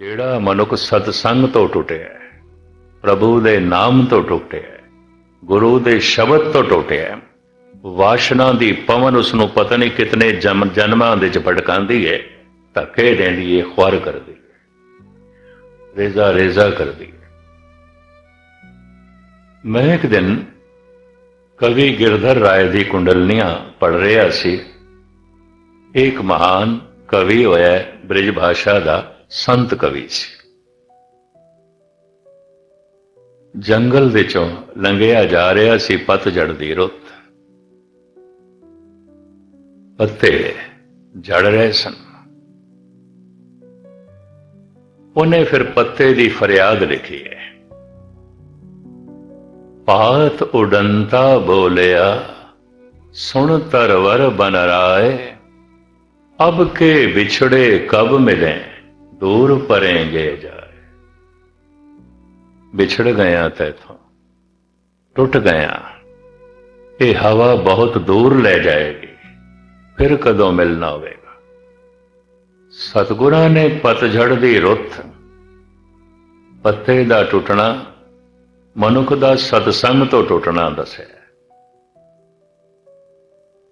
ਜਿਹੜਾ ਮਨੁੱਖ ਸਤਸੰਗ ਤੋਂ ਟੁੱਟਿਆ ਪ੍ਰਭੂ ਦੇ ਨਾਮ ਤੋਂ ਟੁੱਟਿਆ ਗੁਰੂ ਦੇ ਸ਼ਬਦ ਤੋਂ ਟੁੱਟਿਆ ਹੈ, ਵਾਸ਼ਨਾ ਦੀ ਪਵਨ ਉਸ ਨੂੰ ਪਤਾ ਨਹੀਂ ਕਿਤਨੇ ਜਨਮ ਜਨਮਾਂ ਦੇ ਚ ਭਟਕਾਉਂਦੀ ਹੈ, ਧੱਕੇ ਦੇਂਦੀ ਹੈ, ਖੁਆਰ ਕਰਦੀ ਹੈ, ਰੇਜ਼ਾ ਰੇਜ਼ਾ ਕਰਦੀ ਹੈ। ਮੈਂ ਇੱਕ ਦਿਨ ਕਵੀ ਗਿਰਧਰ ਰਾਏ ਦੀ ਕੁੰਡਲਨੀਆਂ ਪੜ ਰਿਹਾ ਸੀ। ਇੱਕ ਮਹਾਨ ਕਵੀ ਹੋਇਆ ਬ੍ਰਿਜ ਭਾਸ਼ਾ ਦਾ। ਸੰਤ ਕਵੀ ਸੀ। ਜੰਗਲ ਵਿੱਚੋਂ ਲੰਘਿਆ ਜਾ ਰਿਹਾ ਸੀ ਪਤਝੜ ਦੀ ਰੁੱਤ। ਪੱਤੇ ਝੜ ਰਹੇ ਸਨ। ਉਹਨੇ ਫਿਰ ਪੱਤੇ ਦੀ ਫਰਿਆਦ ਲਿਖੀ ਹੈ। ਪਾਤ ਉਡੰਤਾ ਬੋਲਿਆ, ਸੁਣ ਤਰਵਰ ਬਨ ਰਾਏ, ਅਬ ਕੇ ਵਿਛੜੇ ਕਬ ਮਿਲੇ? ਦੂਰ ਪਰੇਂਗੇ ਜਾਏ। ਵਿਛੜ ਗਿਆ ਤੈਥੋਂ ਟੁੱਟ ਗਿਆ ਇਹ ਹਵਾ ਬਹੁਤ ਦੂਰ ਲੈ ਜਾਏਗੀ, ਫਿਰ ਕਦੋਂ ਮਿਲਣਾ ਹੋਵੇਗਾ। ਸਤਗੁਰਾਂ ਨੇ ਪਤਝੜ ਦੀ ਰੁੱਤ, ਪੱਤੇ ਦਾ ਟੁੱਟਣਾ, ਮਨੁੱਖ ਦਾ ਸਤਸੰਗ ਤੋਂ ਟੁੱਟਣਾ ਦੱਸਿਆ।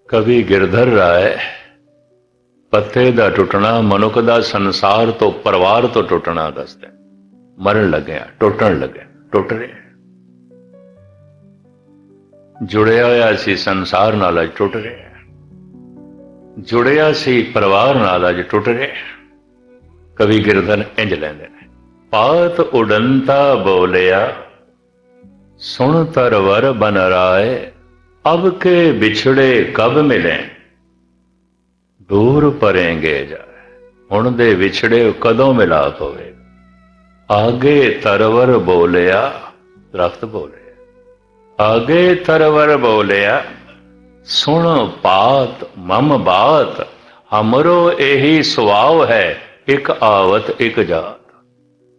ਕਵੀ ਗਿਰਧਰ ਰਾਏ ਪੱਤੇ ਦਾ ਟੁੱਟਣਾ ਮਨੁੱਖ ਦਾ ਸੰਸਾਰ ਤੋਂ ਪਰਿਵਾਰ ਤੋਂ ਟੁੱਟਣਾ ਦੱਸਦਾ ਮਰਨ ਲੱਗਿਆ, ਟੁੱਟਣ ਲੱਗਿਆ, ਟੁੱਟ ਰਿਹਾ ਜੁੜਿਆ ਹੋਇਆ ਸੀ ਸੰਸਾਰ ਨਾਲ ਅੱਜ ਟੁੱਟ ਰਿਹਾ ਜੁੜਿਆ ਸੀ ਪਰਿਵਾਰ ਨਾਲ ਅੱਜ ਟੁੱਟ ਰਿਹਾ ਕਵੀ ਗਿਰਧਨ ਇੰਜ ਲੈਂਦੇ ਨੇ, ਪਾਤ ਉਡੰਤਾ ਬੋਲਿਆ, ਸੁਣ ਤਰਵਰ ਬਨ ਰਾਏ, ਅਬ ਕੇ ਵਿਛੜੇ ਕਬ ਮਿਲੇ? ਦੂਰ ਪਰੇਂਗੇ ਜਾਏ ਹੁਣ ਦੇ ਵਿਛੜੇ ਕਦੋਂ ਮਿਲਾਪ ਹੋਵੇ ਆਗੇ ਤਰਵਰ ਬੋਲਿਆ, ਦਰਖਤ ਬੋਲਿਆ। ਆਗੇ ਤਰਵਰ ਬੋਲਿਆ, ਸੁਣ ਪਾਤ, ਮਮ ਬਾਤ। ਹਮਰੋ ਇਹੀ ਸੁਭਾਵ ਹੈ, ਇੱਕ ਆਵਤ, ਇੱਕ ਜਾਤ।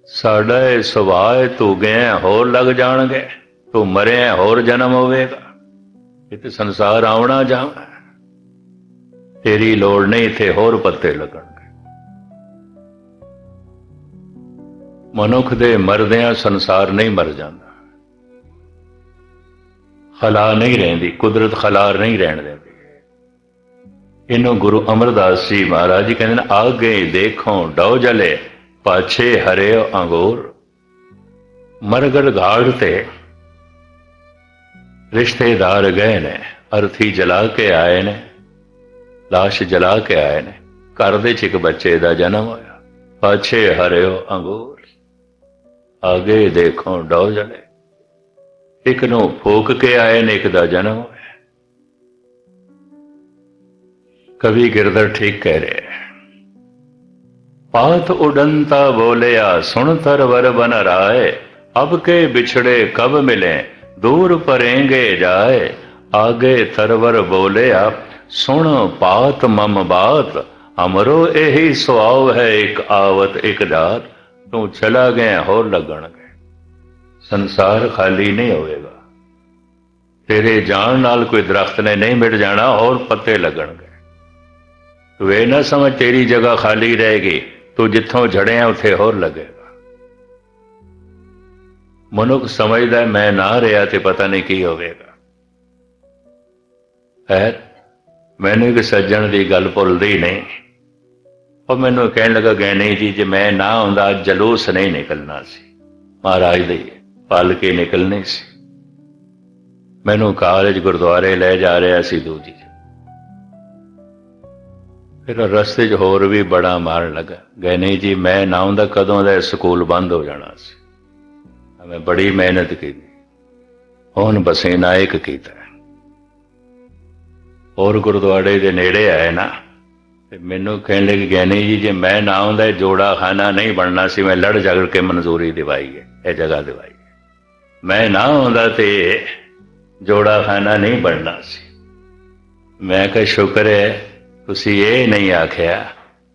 ਸਾਡਾ ਇਹ ਸੁਭਾਅ ਤੂੰ ਗਿਆ ਹੋਰ ਲੱਗ ਜਾਣਗੇ। ਤੂੰ ਮਰਿਆ ਹੋਰ ਜਨਮ ਹੋਵੇਗਾ। ਇਹ ਤੇ ਸੰਸਾਰ ਆਉਣਾ ਜਾਣਾ ਤੇਰੀ ਲੋੜ ਨਹੀਂ ਇੱਥੇ ਹੋਰ ਪੱਤੇ ਲੱਗਣਗੇ। ਮਨੁੱਖ ਦੇ ਮਰਦਿਆਂ ਸੰਸਾਰ ਨਹੀਂ ਮਰ ਜਾਂਦਾ। ਖਲਾ ਨਹੀਂ ਰਹਿੰਦੀ, ਕੁਦਰਤ ਖਲਾਰ ਨਹੀਂ ਰਹਿਣ ਦਿੰਦੀ। ਇਹਨੂੰ ਗੁਰੂ ਅਮਰਦਾਸ ਜੀ ਮਹਾਰਾਜ ਜੀ ਕਹਿੰਦੇ ਨੇ, ਆਗੇ ਦੇਖੋ ਡੋ ਜਲੇ, ਪਾਛੇ ਹਰੇ ਅੰਗੂਰ। ਮਰਗੜ ਘਾੜ ਤੇ ਰਿਸ਼ਤੇਦਾਰ ਗਏ ਨੇ, ਅਰਥੀ ਜਲਾ ਕੇ ਆਏ ਨੇ। ਲਾਸ਼ ਜਲਾ ਕੇ ਆਏ ਨੇ। ਘਰ ਦੇ ਚ ਇੱਕ ਬੱਚੇ ਦਾ ਜਨਮ ਹੋਇਆ। ਪਾਛੇ ਹਰਿਓ ਅੰਗੂਰ। ਆਗੇ ਦੇਖੋ ਡਉ ਜਲੇ। ਇੱਕ ਨੂੰ ਫੂਕ ਕੇ ਆਏ ਨੇ, ਇੱਕ ਦਾ ਜਨਮ ਹੋਇਆ। ਕਵੀ ਗਿਰਧਰ ਠੀਕ ਕਹਿ ਰਿਹਾ ਹੈ, ਪਾਤ ਉਡੰਤਾ ਬੋਲਿਆ, ਸੁਣ ਤਰਵਰ ਬਨ ਰਾਏ। ਅਬ ਕੇ ਵਿਛੜੇ ਕਬ ਮਿਲੇ, ਦੂਰ ਪਰੇਂਗੇ ਜਾਏ। ਆਗੇ ਤਰਵਰ ਬੋਲਿਆ ਸੁਣ ਪਾਤ ਮਮ ਬਾਤ, ਅਮਰੋ ਇਹੀ ਸੁਆਵ ਹੈ ਇੱਕ ਆਵਤ ਇੱਕ ਜਾਤ, ਤੂੰ ਚਲਾ ਗਿਆ ਹੋਰ ਲੱਗਣਗੇ ਸੰਸਾਰ ਖਾਲੀ ਨਹੀਂ ਹੋਵੇਗਾ। ਤੇਰੇ ਜਾਣ ਨਾਲ ਕੋਈ ਦਰਖਤ ਨੇ ਨਹੀਂ ਮਿਟ ਜਾਣਾ, ਹੋਰ ਪੱਤੇ ਲੱਗਣਗੇ ਤੂੰ ਇਹ ਨਾ ਸਮਝ ਤੇਰੀ ਜਗ੍ਹਾ ਖਾਲੀ ਰਹੇਗੀ ਤੂੰ ਜਿੱਥੋਂ ਝੜਿਆ ਉੱਥੇ ਹੋਰ ਲੱਗੇਗਾ। ਮਨੁੱਖ ਸਮਝਦਾ ਮੈਂ ਨਾ ਰਿਹਾ ਤੇ ਪਤਾ ਨਹੀਂ ਕੀ ਹੋਵੇਗਾ। ਹੈ ਮੈਨੂੰ ਇੱਕ ਸੱਜਣ ਦੀ ਗੱਲ ਭੁੱਲਦੀ ਨਹੀਂ। ਉਹ ਮੈਨੂੰ ਕਹਿਣ ਲੱਗਾ ਗਏ ਨਹੀਂ ਜੀ, ਜੇ ਮੈਂ ਨਾ ਹੁੰਦਾ ਜਲੂਸ ਨਹੀਂ ਨਿਕਲਣਾ ਸੀ। ਮਹਾਰਾਜ ਦੇ ਪਲ ਕੇ ਨਿਕਲਣੇ ਸੀ। ਮੈਨੂੰ ਕਾਲਜ ਗੁਰਦੁਆਰੇ ਲੈ ਜਾ ਰਿਹਾ ਸੀ ਦੂਜੀ ਫਿਰ ਰਸਤੇ 'ਚ ਹੋਰ ਵੀ ਬੜਾ ਮਾਰਨ ਲੱਗਾ। ਗਏ ਨਹੀਂ ਜੀ, ਮੈਂ ਨਾ ਹੁੰਦਾ ਕਦੋਂ ਦਾ ਸਕੂਲ ਬੰਦ ਹੋ ਜਾਣਾ ਸੀ? ਮੈਂ ਬੜੀ ਮਿਹਨਤ ਕੀਤੀ। ਹੁਣ ਬਸੇ ਨਾਇਕ ਕੀਤਾ। ਹੋਰ ਗੁਰਦੁਆਰੇ ਦੇ ਨੇੜੇ ਆਏ ਨਾ, ਤੇ ਮੈਨੂੰ ਕਹਿਣ ਲੱਗੇ, ਗਿਆਨੀ ਜੀ, ਜੇ ਮੈਂ ਨਾ ਆਉਂਦਾ ਜੋੜਾ ਖਾਨਾ ਨਹੀਂ ਬਣਨਾ ਸੀ, ਮੈਂ ਲੜ ਝਗੜ ਕੇ ਮਨਜ਼ੂਰੀ ਦਿਵਾਈ ਹੈ, ਇਹ ਜਗ੍ਹਾ ਦਿਵਾਈ ਹੈ। ਮੈਂ ਨਾ ਆਉਂਦਾ ਤੇ ਜੋੜਾ ਖਾਨਾ ਨਹੀਂ ਬਣਨਾ ਸੀ। ਮੈਂ ਕਿਹਾ, ਸ਼ੁਕਰ ਹੈ, ਤੁਸੀਂ ਇਹ ਨਹੀਂ ਆਖਿਆ,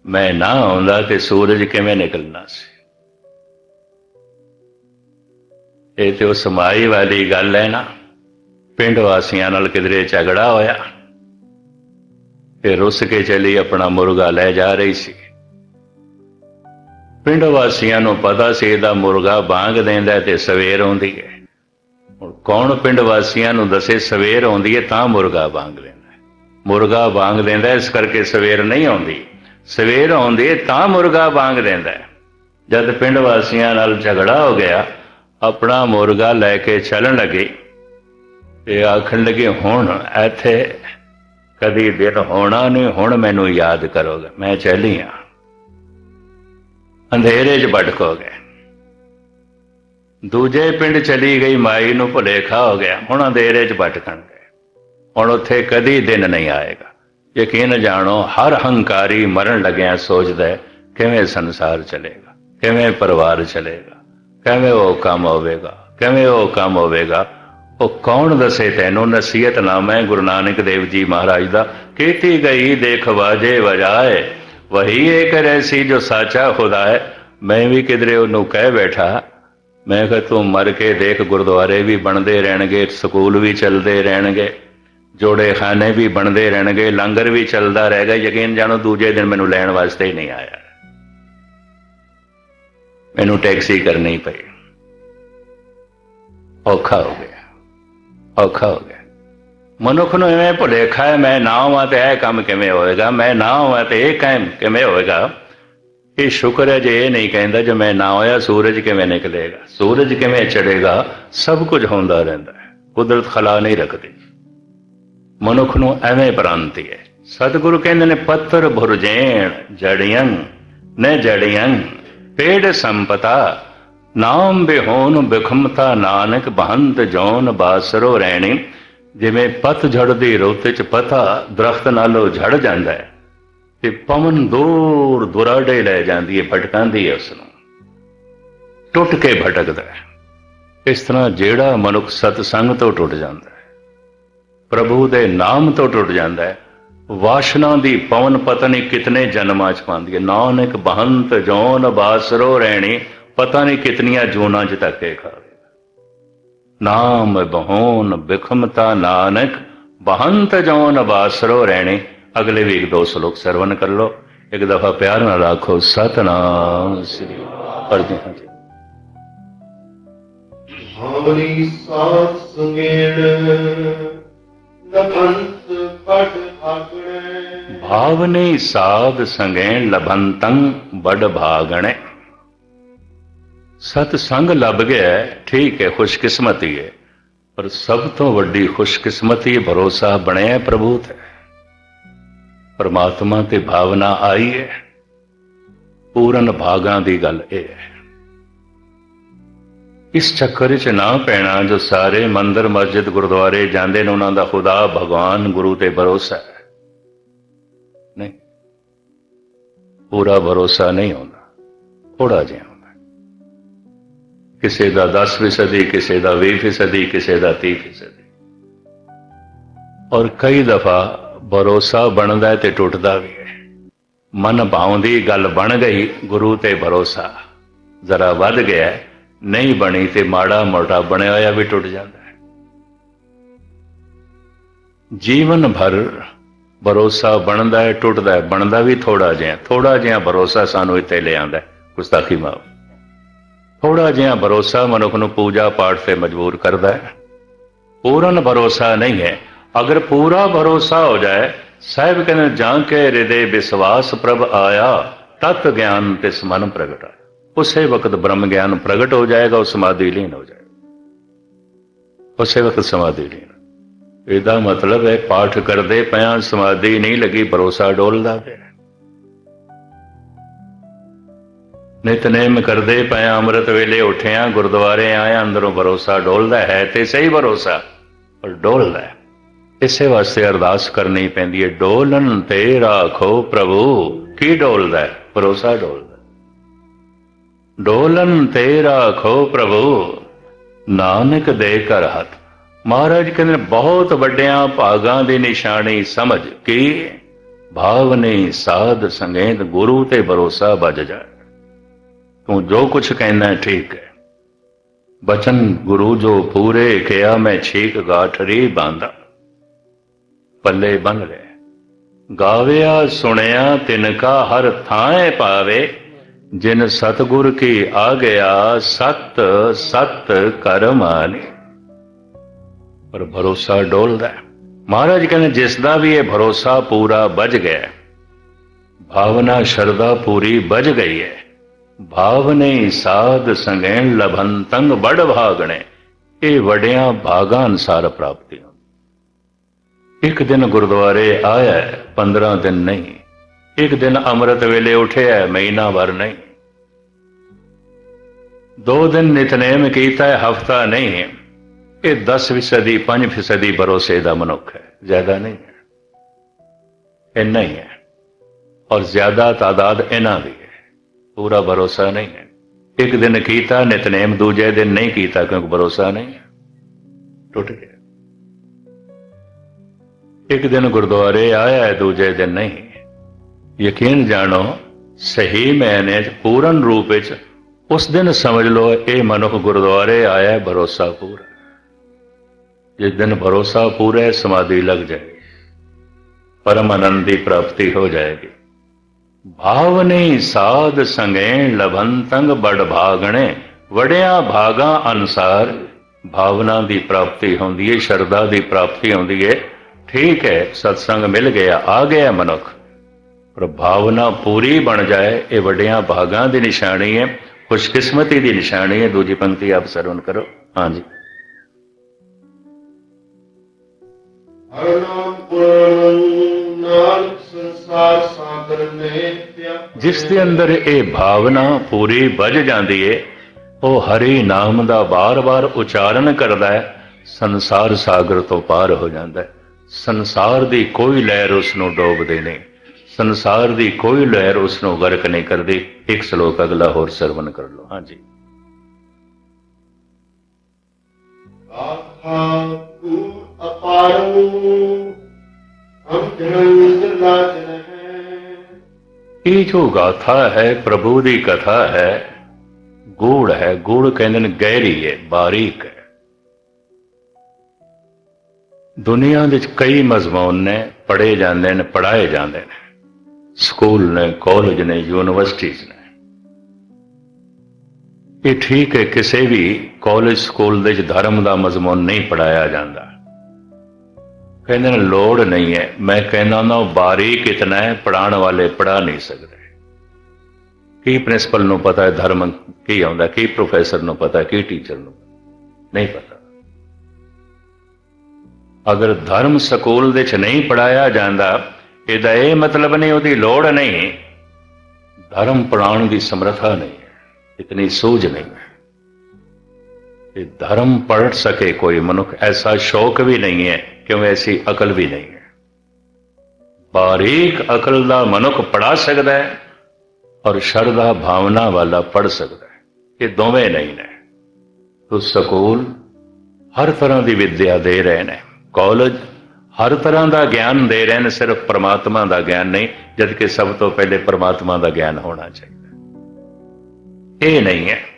ਮੈਂ ਨਾ ਆਉਂਦਾ ਤੇ ਸੂਰਜ ਕਿਵੇਂ ਨਿਕਲਣਾ ਸੀ। ਇਹ ਤੇ ਉਹ ਸਮਾਈ ਵਾਲੀ ਗੱਲ ਹੈ ਨਾ, ਪਿੰਡ ਵਾਸੀਆਂ ਨਾਲ ਕਿਧਰੇ ਝਗੜਾ ਹੋਇਆ। ਤੇ ਰੁੱਸ ਕੇ ਚਲੀ ਆਪਣਾ ਮੁਰਗਾ ਲੈ ਜਾ ਰਹੀ ਸੀ। ਪਿੰਡ ਵਾਸੀਆਂ ਨੂੰ ਪਤਾ ਸੀ ਇਹਦਾ ਮੁਰਗਾ ਬਾਂਗ ਦਿੰਦਾ ਤੇ ਸਵੇਰ ਆਉਂਦੀ ਹੈ। ਹੁਣ ਕੌਣ ਪਿੰਡ ਵਾਸੀਆਂ ਨੂੰ ਦੱਸੇ ਸਵੇਰ ਆਉਂਦੀ ਹੈ ਤਾਂ ਮੁਰਗਾ ਬਾਂਗ ਦਿੰਦਾ ਮੁਰਗਾ ਬਾਂਗ ਦਿੰਦਾ ਇਸ ਕਰਕੇ ਸਵੇਰ ਨਹੀਂ ਆਉਂਦੀ। ਸਵੇਰ ਆਉਂਦੀ ਤਾਂ ਮੁਰਗਾ ਬਾਂਗ ਦਿੰਦਾ ਜਦ ਪਿੰਡ ਵਾਸੀਆਂ ਨਾਲ ਝਗੜਾ ਹੋ ਗਿਆ, ਆਪਣਾ ਮੁਰਗਾ ਲੈ ਕੇ ਚੱਲਣ ਲੱਗੇ ਤੇ ਆਖਣ ਲੱਗੇ, ਹੁਣ ਇੱਥੇ ਕਦੀ ਦਿਨ ਹੋਣਾ ਨਹੀਂ ਹੁਣ ਮੈਨੂੰ ਯਾਦ ਕਰੋਗੇ। ਮੈਂ ਚੱਲੀ ਆ। ਅੰਧੇਰੇ 'ਚ ਭਟਕੋਗੇ। ਦੂਜੇ ਪਿੰਡ ਚਲੀ ਗਈ, ਮਾਈ ਨੂੰ ਭੁਲੇਖਾ ਹੋ ਗਿਆ। ਹੁਣ ਅੰਧੇਰੇ 'ਚ ਭਟਕਣਗੇ। ਹੁਣ ਉੱਥੇ ਕਦੀ ਦਿਨ ਨਹੀਂ ਆਏਗਾ। ਯਕੀਨ ਜਾਣੋ, ਹਰ ਹੰਕਾਰੀ ਮਰਨ ਲੱਗਿਆ ਸੋਚਦਾ ਕਿਵੇਂ ਸੰਸਾਰ ਚਲੇਗਾ, ਕਿਵੇਂ ਪਰਿਵਾਰ ਚਲੇਗਾ, ਕਿਵੇਂ ਉਹ ਕੰਮ ਹੋਵੇਗਾ, ਕਿਵੇਂ ਉਹ ਕੰਮ ਹੋਵੇਗਾ। ਉਹ ਕੌਣ ਦੱਸੇ ਤੈਨੂੰ ਨਸੀਹਤ ਨਾਮ ਹੈ ਗੁਰੂ ਨਾਨਕ ਦੇਵ ਜੀ ਮਹਾਰਾਜ ਦਾ ਕੀਤੀ ਗਈ ਦੇਖ ਵਾਜੇ ਵਜਾਏ। ਵਹੀ ਏਕ ਰੈਸੀ ਜੋ ਸਾਚਾ ਖੁਦਾ ਹੈ। ਮੈਂ ਵੀ ਕਿਧਰੇ ਉਹਨੂੰ ਕਹਿ ਬੈਠਾ। ਮੈਂ ਕਿਹਾ, ਤੂੰ ਮਰ ਕੇ ਦੇਖ, ਗੁਰਦੁਆਰੇ ਵੀ ਬਣਦੇ ਰਹਿਣਗੇ, ਸਕੂਲ ਵੀ ਚੱਲਦੇ ਰਹਿਣਗੇ ਜੋੜੇ ਖਾਨੇ ਵੀ ਬਣਦੇ ਰਹਿਣਗੇ, ਲੰਗਰ ਵੀ ਚੱਲਦਾ ਰਹੇਗਾ। ਯਕੀਨ ਜਾਣੋ, ਦੂਜੇ ਦਿਨ ਮੈਨੂੰ ਲੈਣ ਵਾਸਤੇ ਹੀ ਨਹੀਂ ਆਇਆ। ਮੈਨੂੰ ਟੈਕਸੀ ਕਰਨੀ ਪਈ। ਔਖਾ ਹੋ ਗਿਆ। ਔਖਾ ਹੋ ਗਿਆ। ਮਨੁੱਖ ਨੂੰ ਐਵੇਂ ਭੁਲੇਖਾ ਹੈ ਮੈਂ ਨਾ ਹਾਂ ਤੇ ਇਹ ਕੰਮ ਕਿਵੇਂ ਹੋਏਗਾ? ਮੈਂ ਨਾ ਹਾਂ ਤੇ ਇਹ ਕੰਮ ਕਿਵੇਂ ਹੋਏਗਾ? ਇਹ ਸ਼ੁਕਰ ਹੈ ਜੇ ਇਹ ਨਹੀਂ ਕਹਿੰਦਾ ਜੇ ਮੈਂ ਨਾ ਹੋਇਆ ਸੂਰਜ ਕਿਵੇਂ ਨਿਕਲੇਗਾ? ਸੂਰਜ ਕਿਵੇਂ ਚੜੇਗਾ ਸਭ ਕੁਝ ਹੁੰਦਾ ਰਹਿੰਦਾ ਹੈ। ਕੁਦਰਤ ਖਲਾ ਨਹੀਂ ਰੱਖਦੀ। ਮਨੁੱਖ ਨੂੰ ਐਵੇਂ ਭ੍ਰਾਂਤੀ ਹੈ। ਸਤਿਗੁਰੂ ਕਹਿੰਦੇ ਨੇ ਪੱਤਰ ਭੁਰਜੇਣ ਜੜੀਆਂ ਨੇ ਜੜੀਆਂ ਪੇੜ ਸੰਪਤਾ ਨਾਮ ਬਿਹੋਨ ਬਿਖਮਤਾ ਨਾਨਕ ਬਹੰਤ ਜੋਨ ਬਾਸਰੋ ਰਹਿਣੀ ਜਿਵੇਂ ਪਤ ਝੜਦੀ ਰੁੱਤ ਚ ਪਤਾ, ਦਰਖਤ ਨਾਲੋਂ ਝੜ ਜਾਂਦਾ ਹੈ। ਤੇ ਪਵਨ ਦੂਰ ਦੁਰਾਡੇ ਲੈ ਜਾਂਦੀ ਹੈ, ਭਟਕਾਂਦੀ ਹੈ ਉਸ ਨੂੰ ਟੁੱਟ ਕੇ ਭਟਕਦਾ ਹੈ। ਇਸ ਤਰ੍ਹਾਂ ਜਿਹੜਾ ਮਨੁੱਖ ਸਤਸੰਗ ਤੋਂ ਟੁੱਟ ਜਾਂਦਾ ਹੈ, ਪ੍ਰਭੂ ਦੇ ਨਾਮ ਤੋਂ ਟੁੱਟ ਜਾਂਦਾ ਹੈ, ਵਾਸ਼ਨਾ ਦੀ ਪਵਨ ਪਤਨੀ ਕਿਤਨੇ ਜਨਮਾਂ ਚ ਪਾਉਂਦੀ ਹੈ। ਨਾਨਕ ਬਹੰਤ ਜੋਨ ਬਾਸਰੋ ਰਹਿਣੀ ਪਤਾ ਨਹੀਂ ਕਿਤਨੀਆਂ ਜੋਨਾਂ ਚ ਧੱਕੇ ਖਾਵੇ ਨਾਮ ਬਹੋਨ ਬਿਖਮਤਾ ਨਾਨਕ ਬਹੰਤ ਜੋਨ ਬਾਸਰੋ ਰਹਿਣੀ ਅਗਲੇ ਵੀ ਇੱਕ ਦੋ ਸ਼ਲੋਕ ਸਰਵਨ ਕਰ ਲੋ ਇੱਕ ਦਫਾ ਪਿਆਰ ਨਾਲ ਆਖੋ ਸਤਨਾਮ ਸ੍ਰੀ ਪੜ੍ਹਦੇ ਹਾਂ ਭਾਵਨੀ ਸਾਥ ਸੁਗੇਣ ਨਪੰਤ ਪਟ ਭਾਗਣੇ। ਭਾਵਨੇ ਸਾਧ ਸੰਗੈਣ ਲਭੰਤੰ ਬੜ ਭਾਗਣੇ। ਸਤ ਸੰਗ ਲੱਭ ਗਿਆ ਹੈ, ਠੀਕ ਹੈ ਖੁਸ਼ਕਿਸਮਤੀ ਹੈ ਪਰ ਸਭ ਤੋਂ ਵੱਡੀ ਖੁਸ਼ਕਿਸਮਤੀ ਭਰੋਸਾ ਬਣਿਆ ਪ੍ਰਭੂ ਤੇ। ਪਰਮਾਤਮਾ ਤੇ ਭਾਵਨਾ ਆਈ ਹੈ। ਪੂਰਨ ਭਾਗਾਂ ਦੀ ਗੱਲ ਇਹ ਹੈ। ਇਸ ਚੱਕਰ 'ਚ ਨਾ ਪੈਣਾ ਜੋ ਸਾਰੇ ਮੰਦਰ ਮਸਜਿਦ ਗੁਰਦੁਆਰੇ ਜਾਂਦੇ ਨੇ ਉਹਨਾਂ ਦਾ ਖੁਦਾ ਭਗਵਾਨ ਗੁਰੂ ਤੇ ਭਰੋਸਾ ਹੈ। ਨਹੀਂ ਪੂਰਾ ਭਰੋਸਾ ਨਹੀਂ ਹੁੰਦਾ। ਥੋੜਾ ਜਿਹਾ। ਕਿਸੇ ਦਾ 10 ਫੀਸਦੀ, ਕਿਸੇ ਦਾ 20 ਫੀਸਦੀ, ਕਿਸੇ ਦਾ 30 ਫੀਸਦੀ। ਔਰ ਕਈ ਦਫਾ ਭਰੋਸਾ ਬਣਦਾ ਤੇ ਟੁੱਟਦਾ ਵੀ ਹੈ। ਮਨ ਭਾਉਂਦੀ ਗੱਲ ਬਣ ਗਈ, ਗੁਰੂ ਤੇ ਭਰੋਸਾ। ਜ਼ਰਾ ਵੱਧ ਗਿਆ, ਨਹੀਂ ਬਣੀ ਤੇ ਮਾੜਾ ਮੋਟਾ ਬਣਿਆ ਹੋਇਆ ਵੀ ਟੁੱਟ ਜਾਂਦਾ ਹੈ। ਜੀਵਨ ਭਰ ਭਰੋਸਾ ਬਣਦਾ ਹੈ, ਟੁੱਟਦਾ ਹੈ, ਬਣਦਾ ਵੀ ਥੋੜਾ ਜਿਹਾ ਥੋੜਾ ਜਿਹਾ ਭਰੋਸਾ ਸਾਨੂੰ ਇੱਥੇ ਲੈ ਆਉਂਦਾ ਹੈ ਗੁਸਤਾਖੀ ਮਾਫ। ਥੋੜਾ ਜਿਹਾ ਭਰੋਸਾ ਮਨੁੱਖ ਨੂੰ ਪੂਜਾ ਪਾਠ ਤੇ ਮਜਬੂਰ ਕਰਦਾ ਹੈ। ਪੂਰਨ ਭਰੋਸਾ ਨਹੀਂ ਹੈ। ਅਗਰ ਪੂਰਾ ਭਰੋਸਾ ਹੋ ਜਾਏ, ਸਾਹਿਬ ਕਹਿੰਦੇ ਜਾਂ ਕੇ ਹਿਰਦੇ ਵਿਸ਼ਵਾਸ ਪ੍ਰਭ ਆਇਆ, ਤਤ ਗਿਆਨ ਤੇ ਤਿਸ ਪ੍ਰਗਟ ਆਇਆ। ਉਸੇ ਵਕਤ ਬ੍ਰਹਮ ਗਿਆਨ ਪ੍ਰਗਟ ਹੋ ਜਾਏਗਾ, ਉਹ ਸਮਾਧੀ ਲੀਨ ਹੋ ਜਾਏਗਾ। ਉਸੇ ਵਕਤ ਸਮਾਧੀ ਲੀਨ। ਇਹਦਾ ਮਤਲਬ ਹੈ, ਪਾਠ ਕਰਦੇ ਪਿਆ ਸਮਾਧੀ ਨਹੀਂ ਲੱਗੀ, ਭਰੋਸਾ ਡੋਲਦਾ ਪਿਆ। ਨਿਤਨੇਮ ਕਰਦੇ ਪਿਆ ਅੰਮ੍ਰਿਤ ਵੇਲੇ ਉਠਿਆ ਗੁਰਦੁਆਰੇ ਆਇਆ ਅੰਦਰੋਂ ਭਰੋਸਾ ਡੋਲਦਾ ਹੈ ਤੇ ਸਹੀ ਭਰੋਸਾ ਪਰ ਡੋਲਦਾ ਹੈ। ਇਸੇ ਵਾਸਤੇ ਅਰਦਾਸ ਕਰਨੀ ਪੈਂਦੀ ਹੈ ਡੋਲਨ ਤੇ ਰਾਖੋ ਪ੍ਰਭੂ ਕੀ ਡੋਲਦਾ ਹੈ? ਭਰੋਸਾ ਡੋਲਦਾ ਡੋਲਨ ਤੇ ਰਾਖੋ ਪ੍ਰਭੂ ਨਾਨਕ ਦੇ ਕਰ ਹੱਥ। ਮਹਾਰਾਜ ਕਹਿੰਦੇ ਨੇ, ਬਹੁਤ ਵੱਡਿਆਂ ਭਾਗਾਂ ਦੀ ਨਿਸ਼ਾਨੀ ਸਮਝ ਕਿ ਭਾਵਨੇ ਸਾਧ ਸੰਗੇਤ ਗੁਰੂ ਤੇ ਭਰੋਸਾ ਵੱਜ ਜਾਏ। ਤੂੰ ਜੋ ਕੁਛ ਕਹਿੰਦਾ ਠੀਕ ਹੈ। ਬਚਨ ਗੁਰੂ ਜੋ ਪੂਰੇ ਕਿਆ ਮੈਂ ਛੇਕ ਗਾਠਰੀ ਬਾਂਦਾ ਪੱਲੇ ਬੰਨ ਲੈ। ਗਾਵਿਆ ਸੁਣਿਆ, ਤਿਨ ਕਾ ਹਰ ਥਾਂ ਪਾਵੇ। ਜਿਨ ਸਤਗੁਰ ਕੀ ਆ ਗਿਆ ਸਤ ਸਤ ਕਰਮਾਨੀ ਪਰ ਭਰੋਸਾ ਡੋਲਦਾ ਮਹਾਰਾਜ ਕਹਿੰਦੇ, ਜਿਸ ਦਾ ਵੀ ਇਹ ਭਰੋਸਾ ਪੂਰਾ ਬਜ ਗਿਆ ਭਾਵਨਾ ਸ਼ਰਧਾ ਪੂਰੀ ਬਜ ਗਈ ਹੈ। ਭਾਵਨੇ ਸਾਧ ਸੰਗੈਣ ਲਭੰਤੰਗ ਵੜ ਭਾਗਣੇ। ਇਹ ਵੜਿਆਂ ਭਾਗਾਂ ਅਨਸਾਰ ਪ੍ਰਾਪਤੀ ਇੱਕ ਦਿਨ ਗੁਰਦੁਆਰੇ ਆਇਆ 15 ਦਿਨ ਨਹੀਂ। ਇੱਕ ਦਿਨ ਅੰਮ੍ਰਿਤ ਵੇਲੇ ਉਠਿਆ, ਮਹੀਨਾ ਭਰ ਨਹੀਂ। ਦੋ ਦਿਨ ਨਿਤਨੇਮ ਕੀਤਾ, ਹਫਤਾ ਨਹੀਂ। ਇਹ 10 ਫੀਸਦੀ 5 ਫੀਸਦੀ ਭਰੋਸੇ ਦਾ ਮਨੁੱਖ ਹੈ, ਜ਼ਿਆਦਾ ਨਹੀਂ ਹੈ। ਇੰਨਾ ਹੀ ਹੈ। ਔਰ ਜ਼ਿਆਦਾ ਤਾਦਾਦ ਇਹਨਾਂ ਦੀ। ਪੂਰਾ ਭਰੋਸਾ ਨਹੀਂ। ਹੈ ਇੱਕ ਦਿਨ ਕੀਤਾ, ਨਿਤਨੇਮ ਦੂਜੇ ਦਿਨ ਨਹੀਂ ਕੀਤਾ ਕਿਉਂਕਿ ਭਰੋਸਾ ਨਹੀਂ। ਟੁੱਟ ਗਿਆ। ਇੱਕ ਦਿਨ ਗੁਰਦੁਆਰੇ ਆਇਆ, ਦੂਜੇ ਦਿਨ ਨਹੀਂ। ਯਕੀਨ ਜਾਣੋ, ਸਹੀ ਮੈਨੇ ਪੂਰਨ ਰੂਪ ਵਿੱਚ ਉਸ ਦਿਨ ਸਮਝ ਲਓ, ਇਹ ਮਨੁੱਖ ਗੁਰਦੁਆਰੇ ਆਇਆ, ਭਰੋਸਾ ਪੂਰਾ। ਜਿਸ ਦਿਨ ਭਰੋਸਾ ਪੂਰਾ ਹੈ ਸਮਾਧੀ ਲੱਗ ਜਾਏਗੀ। ਪਰਮ ਆਨੰਦ ਦੀ ਪ੍ਰਾਪਤੀ ਹੋ ਜਾਏਗੀ। ਭਾਵਨੇ ਸਾਧ ਸੰਗੈਣ ਲਭੰਤੰਗ ਬੜ ਭਾਗਣੇ, ਵੜਿਆ ਭਾਗਾ ਅਨਸਾਰ ਭਾਵਨਾ ਦੀ ਪ੍ਰਾਪਤੀ ਹੁੰਦੀ ਹੈ ਸ਼ਰਧਾ ਦੀ ਪ੍ਰਾਪਤੀ ਹੁੰਦੀ ਹੈ ਠੀਕ ਹੈ, ਸਤਸੰਗ ਮਿਲ ਗਿਆ, ਆ ਗਿਆ ਮਨੁੱਖ। ਪਰ ਭਾਵਨਾ ਪੂਰੀ ਬਣ ਜਾਏ, ਇਹ ਵੱਡਿਆਂ ਭਾਗਾਂ ਦੀ ਨਿਸ਼ਾਨੀ ਹੈ ਖੁਸ਼ਕਿਸਮਤੀ ਦੀ ਨਿਸ਼ਾਨੀ ਹੈ ਦੂਜੀ ਪੰਕਤੀ ਆਪ ਸਰਵਨ ਕਰੋ। ਹਾਂਜੀ। ਹਰ ਨਾਮ ਪੁਰਾਨ ਨਾਨਕ ਸੰਸਾਰ ਸਾਗਰ ਜਿਸ ਦੇ ਅੰਦਰ ਇਹ ਭਾਵਨਾ ਪੂਰੀ ਵੱਜ ਜਾਂਦੀ ਏ ਉਹ ਹਰੀ ਨਾਮ ਦਾ ਬਾਰ-ਬਾਰ ਉਚਾਰਨ ਕਰਦਾ ਹੈ ਸੰਸਾਰ ਸਾਗਰ ਤੋਂ ਪਾਰ ਹੋ ਜਾਂਦਾ ਹੈ। ਸੰਸਾਰ ਦੀ ਕੋਈ ਲਹਿਰ ਉਸ ਨੂੰ ਡੋਬਦੇ ਨਹੀਂ ਸੰਸਾਰ ਦੀ ਕੋਈ ਲਹਿਰ ਉਸ ਨੂੰ ਗਰਕ ਨਹੀਂ ਕਰਦੀ। ਇੱਕ ਸ਼ਲੋਕ ਅਗਲਾ ਹੋਰ ਸਰਵਨ ਕਰ ਲਓ। ਹਾਂਜੀ। ਆਖਾ ਤੂ ਅਪਾਰੂ ਇਹ ਜੋ ਗਾਥਾ ਹੈ, ਪ੍ਰਭੂ ਦੀ ਕਥਾ ਹੈ, ਗੂੜ ਹੈ। ਗੂੜ ਕਹਿੰਦੇ ਨੇ ਗਹਿਰੀ ਹੈ, ਬਾਰੀਕ ਹੈ। ਦੁਨੀਆ ਵਿੱਚ ਕਈ ਮਜ਼ਮੂਨ ਨੇ, ਪੜ੍ਹੇ ਜਾਂਦੇ ਨੇ, ਪੜ੍ਹਾਏ ਜਾਂਦੇ ਨੇ। ਸਕੂਲ ਨੇ, ਕਾਲਜ ਨੇ ਯੂਨੀਵਰਸਿਟੀਆਂ ਨੇ। ਇਹ ਠੀਕ ਹੈ, ਕਿਸੇ ਵੀ ਕਾਲਜ ਸਕੂਲ ਦੇ ਵਿੱਚ ਧਰਮ ਦਾ ਮਜ਼ਮੂਨ ਨਹੀਂ ਪੜਾਇਆ ਜਾਂਦਾ। ਕਹਿੰਦੇ ਨੇ, ਲੋੜ ਨਹੀਂ ਹੈ। ਮੈਂ ਕਹਿੰਦਾ ਨਾ ਬਾਰੀਕ ਇਤਨਾ ਹੈ ਪੜਾਉਣ ਵਾਲੇ ਪੜਾ ਨਹੀਂ ਸਕਦੇ। ਕੀ ਪ੍ਰਿੰਸੀਪਲ ਨੂੰ ਪਤਾ ਹੈ, ਧਰਮ ਕੀ ਆਉਂਦਾ, ਕੀ ਪ੍ਰੋਫੈਸਰ ਨੂੰ ਪਤਾ ਕੀ ਟੀਚਰ ਨੂੰ ਨਹੀਂ ਪਤਾ। ਅਗਰ ਧਰਮ ਸਕੂਲ ਦੇ ਚ ਨਹੀਂ ਪੜਾਇਆ ਜਾਂਦਾ, ਇਹਦਾ ਇਹ ਮਤਲਬ ਨਹੀਂ, ਉਹਦੀ ਲੋੜ ਨਹੀਂ। ਧਰਮ ਪੜਾਉਣ ਦੀ ਸਮਰੱਥਾ ਨਹੀਂ ਹੈ, ਇਤਨੀ ਸੂਝ ਨਹੀਂ ਹੈ ਇਹ ਧਰਮ ਪੜ ਸਕੇ ਕੋਈ ਮਨੁੱਖ, ਐਸਾ ਸ਼ੌਕ ਵੀ ਨਹੀਂ ਹੈ, ਕਿਉਂ ਐਸੀ ਅਕਲ ਵੀ ਨਹੀਂ ਹੈ। ਬਾਰੀਕ ਅਕਲ ਦਾ ਮਨੁੱਖ ਪੜਾ ਸਕਦਾ ਹੈ ਔਰ ਸ਼ਰਧਾ ਭਾਵਨਾ ਵਾਲਾ ਪੜ ਸਕਦਾ ਹੈ। ਇਹ ਦੋਵੇਂ ਨਹੀਂ ਨੇ। ਤੋ ਸਕੂਲ ਹਰ ਤਰ੍ਹਾਂ ਦੀ ਵਿੱਦਿਆ ਦੇ ਰਹੇ ਨੇ। ਕਾਲਜ ਹਰ ਤਰ੍ਹਾਂ ਦਾ ਗਿਆਨ ਦੇ ਰਹੇ ਨੇ, ਸਿਰਫ ਪ੍ਰਮਾਤਮਾ ਦਾ ਗਿਆਨ ਨਹੀਂ ਜਦ ਕਿ ਸਭ ਤੋਂ ਪਹਿਲੇ ਪ੍ਰਮਾਤਮਾ ਦਾ ਗਿਆਨ ਹੋਣਾ ਚਾਹੀਦਾ ਇਹ ਨਹੀਂ ਹੈ।